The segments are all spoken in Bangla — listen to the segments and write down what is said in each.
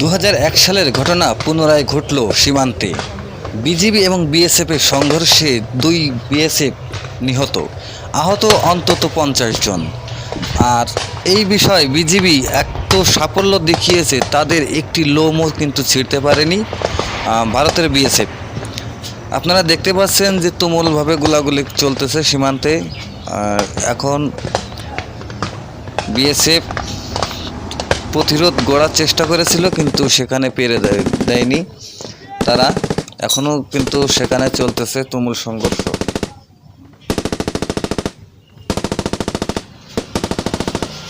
দু হাজার এক সালের ঘটনা পুনরায় ঘটল সীমান্তে। বিজিবি এবং বিএসএফের সংঘর্ষে দুই বিএসএফ নিহত। আহত অন্তত পঞ্চাশ জন। আর এই বিষয়ে বিজিবি এত সাফল্য দেখিয়েছে, তাদের একটি লোমও কিন্তু ছিঁড়তে পারেনি ভারতের বিএসএফ। আপনারা দেখতে পাচ্ছেন যে তুমুলভাবে গোলাগুলি চলতেছে সীমান্তে। আর এখন বিএসএফ প্রতিরোধ গড়ার চেষ্টা করেছিল, কিন্তু সেখানে পেরে দেয়, দেয়নি। তারা এখনও কিন্তু সেখানে চলতেছে তুমুল সংঘর্ষ।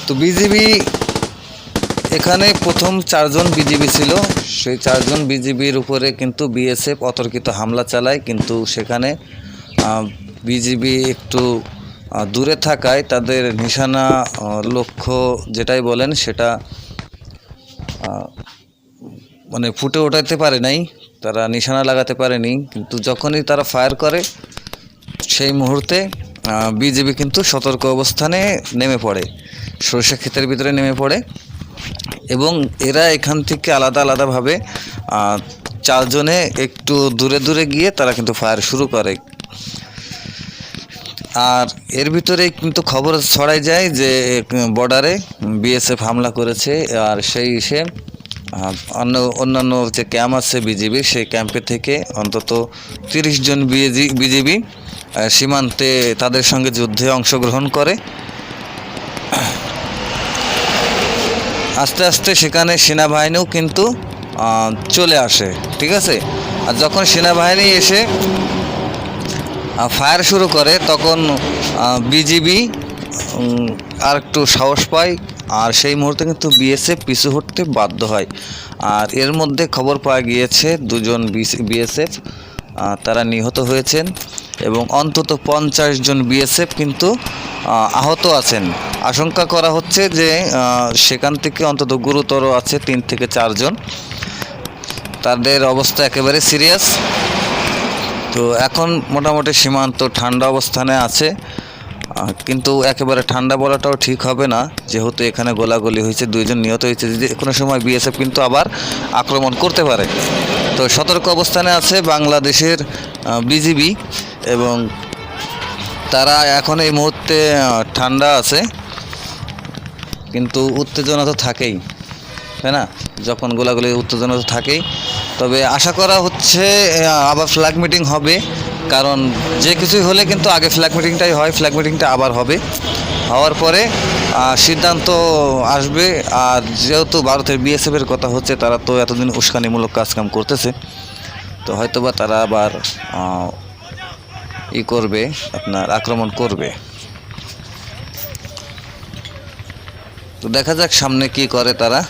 তো বিজিবি এখানে প্রথম চারজন বিজিবি ছিল। সেই চারজন বিজিবির উপরে কিন্তু বিএসএফ অতর্কিত হামলা চালায়, কিন্তু সেখানে বিজিবি একটু দূরে থাকায় তাদের নিশানা লক্ষ্য যেটাই বলেন সেটা মানে ফুটে ওঠাতে পারে নাই, তারা নিশানা লাগাতে পারেনি কিন্তু যখনই তারা ফায়ার করে, সেই মুহূর্তে বিজেপি কিন্তু সতর্ক অবস্থানে নেমে পড়ে সরষে ক্ষেতের ভিতরে নেমে পড়ে, এবং এরা এখান থেকে আলাদা আলাদাভাবে চারজনে একটু দূরে দূরে গিয়ে তারা কিন্তু ফায়ার শুরু করে। আর এর ভিতরে কিন্তু খবর ছড়াই যায় যে বর্ডারে বিএসএফ হামলা করেছে, আর সেই সে অন্য, অন্যান্য যে ক্যাম্প আছে বিজিবি সেই ক্যাম্পে থেকে অন্তত তিরিশ জন বিজিবি সীমান্তে তাদের সঙ্গে যুদ্ধে অংশগ্রহণ করে। আস্তে আস্তে সেখানে সেনাবাহিনীও কিন্তু চলে আসে, ঠিক আছে? আর যখন সেনাবাহিনী এসে ফায়ার শুরু করে, তখন বিজিবি আর একটু সাহস পায়, আর সেই মুহূর্তে কিন্তু বিএসএফ পিছু হটতে বাধ্য হয়। আর এর মধ্যে খবর পাওয়া গিয়েছে, দুজন বিএসএফ তারা নিহত হয়েছেন এবং অন্তত পঞ্চাশ জন বিএসএফ কিন্তু আহত আছেন। আশঙ্কা করা হচ্ছে যে সেখান থেকে অন্তত গুরুতর আছে তিন থেকে চারজন। তাদের অবস্থা একেবারে সিরিয়াস। তো এখন মোটামুটি সীমান্ত ঠান্ডা অবস্থানে আছে কিন্তু একেবারে ঠান্ডা বলাটাও ঠিক হবে না। যেহেতু এখানে গোলাগুলি হয়েছে, দুইজন নিহত হয়েছে। যে কোনো সময় বিএসএফ কিন্তু আবার আক্রমণ করতে পারে। তো সতর্ক অবস্থানে আছে বাংলাদেশের বিজিবি এবং তারা এখন এই মুহূর্তে ঠান্ডা আছে। কিন্তু উত্তেজনা তো থাকেই, তাই না? যখন গোলাগুলি উত্তেজনা তো থাকেই। তবে আশা করা হচ্ছে আবার ফ্ল্যাগ মিটিং হবে। কারণ যে কিছুই হলে কিন্তু আগে ফ্ল্যাগ মিটিংটাই হয় ফ্ল্যাগ মিটিংটা আবার হবে। হওয়ার পরে সিদ্ধান্ত আসবে। আর যেহেতু ভারতের বিএসএফের কথা হচ্ছে, তারা তো এতদিন উস্কানিমূলক কাজকাম করতেছে। তো হয়তোবা তারা আবার ই করবে, আপনার আক্রমণ করবে। তো দেখা যাক সামনে কি করে তারা।